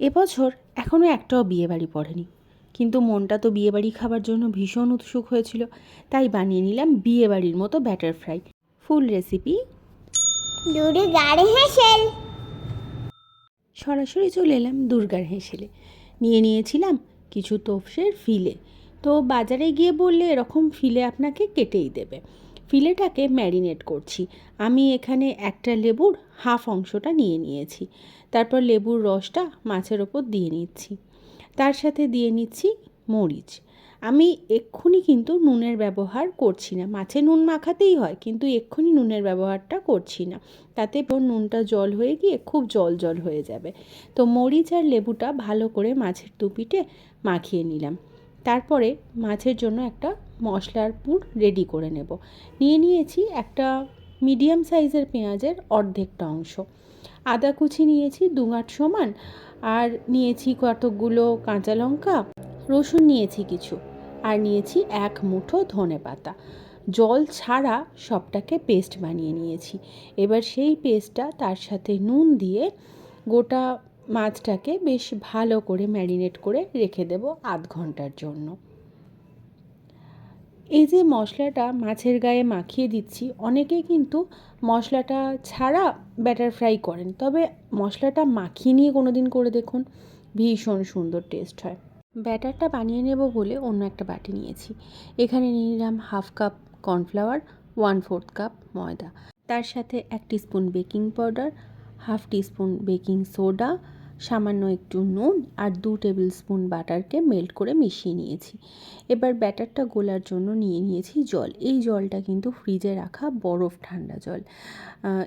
এবছর এখনও একটাও বিয়েবাড়ি পড়েনি। কিন্তু মনটা তো বিয়েবাড়ি খাবার জন্য ভীষণ উৎসুক হয়েছিল তাই বানিয়ে নিলাম বিয়েবাড়ির মতো ব্যাটার ফ্রাই। ফুল রেসিপি? সরাসরি চলে এলাম দুর্গার হেসেলে। নিয়ে নিয়েছিলাম কিছু তোফসের ফিলে। তো বাজারে গিয়ে বললে এরকম ফিলে আপনাকে কেটেই দেবে। ফিলেটাকে ম্যারিনেট করছি। আমি এখানে একটা লেবুর হাফ অংশটা নিয়ে নিয়েছি। তারপর লেবুর রসটা মাছের ওপর দিয়ে নিচ্ছি। তার সাথে দিয়ে নিচ্ছি মরিচ। আমি এক্ষুনি কিন্তু নুনের ব্যবহার করছি না। মাছে নুন মাখাতেই হয়, কিন্তু এক্ষুনি নুনের ব্যবহারটা করছি না। তাতে নুনটা জল হয়ে গিয়ে খুব জল জল হয়ে যাবে। তো মরিচ আর লেবুটা ভালো করে মাছের দুপিটে মাখিয়ে নিলাম। তারপরে মাছের জন্য একটা মশলার পুর রেডি করে নেব। নিয়ে নিয়েছি একটা মিডিয়াম সাইজের পেঁয়াজের অর্ধেকটা অংশ। আদা কুচি নিয়েছি দুগাঁট সমান, আর নিয়েছি কতকগুলো কাঁচা লঙ্কা, রসুন নিয়েছি কিছু, আর নিয়েছি এক মুঠো ধনে পাতা। জল ছাড়া সবটাকে পেস্ট বানিয়ে নিয়েছি। এবার সেই পেস্টটা তার সাথে নুন দিয়ে গোটা মাছটাকে বেশ ভালো করে ম্যারিনেট করে রেখে দেব আধ ঘণ্টার জন্য। এই যে মশলাটা মাছের গায়ে মাখিয়ে দিচ্ছি, অনেকেই কিন্তু মশলাটা ছাড়া ব্যাটার ফ্রাই করেন। তবে মশলাটা মাখিয়ে নিয়ে কোনো দিন করে দেখুন, ভীষণ সুন্দর টেস্ট হয়। ব্যাটারটা বানিয়ে নেব বলে অন্য একটা বাটি নিয়েছি। এখানে নিয়ে নিলাম half cup cornflour one fourth cup ময়দা। তার সাথে এক teaspoon baking powder half teaspoon baking soda সামান্য একটু নুন আর দু টেবিল স্পুন বাটারকে মেল্ট করে মিশিয়ে নিয়েছি। এবার ব্যাটারটা গোলার জন্য নিয়ে নিয়েছি জল। এই জলটা কিন্তু ফ্রিজে রাখা বরফ ঠান্ডা জল।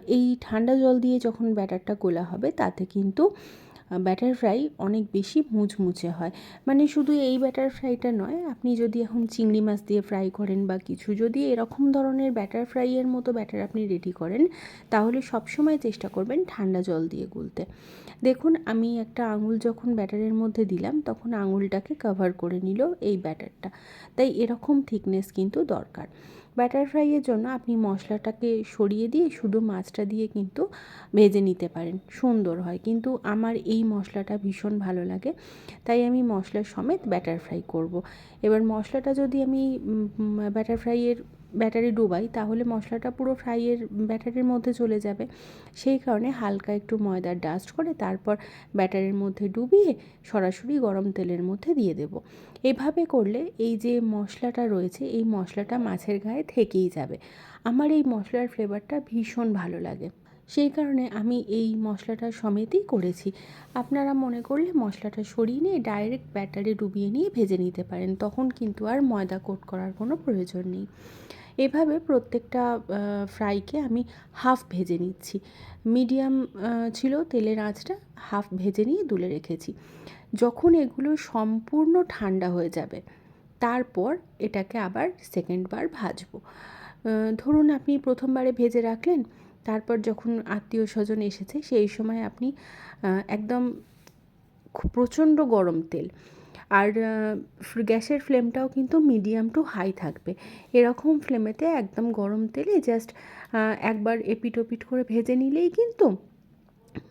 এই ঠান্ডা জল দিয়ে যখন ব্যাটারটা গোলা হবে, তাতে কিন্তু ব্যাটার ফ্রাই অনেক বেশি মুচমুচে হয়। মানে শুধু এই ব্যাটার ফ্রাইটা নয়, আপনি যদি এখন চিংড়ি মাছ দিয়ে ফ্রাই করেন বা কিছু, যদি এরকম ধরনের ব্যাটার ফ্রাইয়ের মতো ব্যাটার আপনি রেডি করেন, তাহলে সবসময় চেষ্টা করবেন ঠান্ডা জল দিয়ে গুলতে। দেখুন, আমি একটা আঙুল যখন ব্যাটারের মধ্যে দিলাম, তখন আঙুলটাকে কভার করে নিল এই ব্যাটারটা তাই এরকম থিকনেস কিন্তু দরকার। ব্যাটার ফ্রাইয়ের জন্য আপনি মশলাটাকে সরিয়ে দিয়ে শুধু মাছটা দিয়ে কিন্তু ভেজে নিতে পারেন। সুন্দর হয়। কিন্তু আমার এই মশলাটা ভীষণ ভালো লাগে। তাই আমি মশলার সমেত ব্যাটার ফ্রাই করব। এবার মশলাটা যদি আমি ব্যাটার ফ্রাইয়ের ব্যাটারে ডুবাই, তাহলে মশলাটা পুরো ফ্রাইয়ের ব্যাটারের মধ্যে চলে যাবে। সেই কারণে হালকা একটু ময়দার ডাস্ট করে তারপর ব্যাটারের মধ্যে ডুবিয়ে সরাসরি গরম তেলের মধ্যে দিয়ে দেব। এভাবে করলে এই যে মশলাটা রয়েছে, এই মশলাটা মাছের গায়ে থেকেই যাবে। আমার এই মশলার ফ্লেভারটা ভীষণ ভালো লাগে। সেই কারণে আমি এই মশলাটা সমেতই করেছি। আপনারা মনে করলে মশলাটা সরিয়ে নিয়ে ডাইরেক্ট ব্যাটারে ডুবিয়ে নিয়ে ভেজে নিতে পারেন, তখন কিন্তু আর ময়দা কোট করার কোনো প্রয়োজন নেই। এভাবে প্রত্যেকটা ফ্রাইকে আমি হাফ ভেজে নিচ্ছি। মিডিয়াম ছিল তেলের আঁচটা, হাফ ভেজে নিয়ে তুলে রেখেছি। যখন এগুলো সম্পূর্ণ ঠান্ডা হয়ে যাবে, তারপর এটাকে আবার সেকেন্ডবার ভাজবো। ধরুন আপনি প্রথমবারে ভেজে রাখলেন, তারপর যখন আত্মীয় স্বজন এসেছে, সেই সময় আপনি একদম প্রচণ্ড গরম তেল আর গ্যাসের ফ্লেমটাও কিন্তু মিডিয়াম টু হাই থাকবে। এরকম ফ্লেমেতে একদম গরম তেলে জাস্ট একবার এপিট ওপিট করে ভেজে নিলেই কিন্তু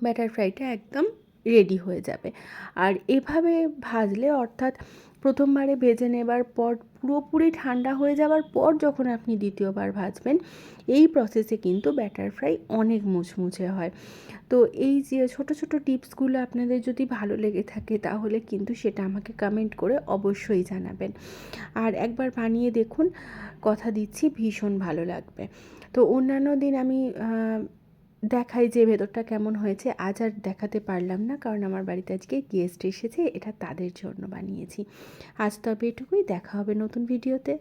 ব্যাটার ফ্রাইটা একদম রেডি হয়ে যাবে। আর এভাবে ভাজলে অর্থাৎ প্রথমবারে ভেজে নেবার পর পুরোপুরি ঠান্ডা হয়ে যাওয়ার পর যখন আপনি দ্বিতীয়বার ভাজবেন, এই প্রসেসে কিন্তু ব্যাটার ফ্রাই অনেক মুচমুচে হয়। তো এই যে ছোট ছোট টিপসগুলো আপনাদের যদি ভালো লেগে থাকে তাহলে কিন্তু সেটা আমাকে কমেন্ট করে অবশ্যই জানাবেন। আর একবার বানিয়ে দেখুন, কথা দিচ্ছি, ভীষণ ভালো লাগবে। তো অন্যান্য দিন আমি দেখাই যে ভেতরটা কেমন হয়েছে, আজ আর দেখাতে পারলাম না। কারণ আমার বাড়িতে আজকে গেস্ট এসেছে, এটা তাদের জন্য বানিয়েছি। আজ তবে এটুকুই, দেখা হবে নতুন ভিডিওতে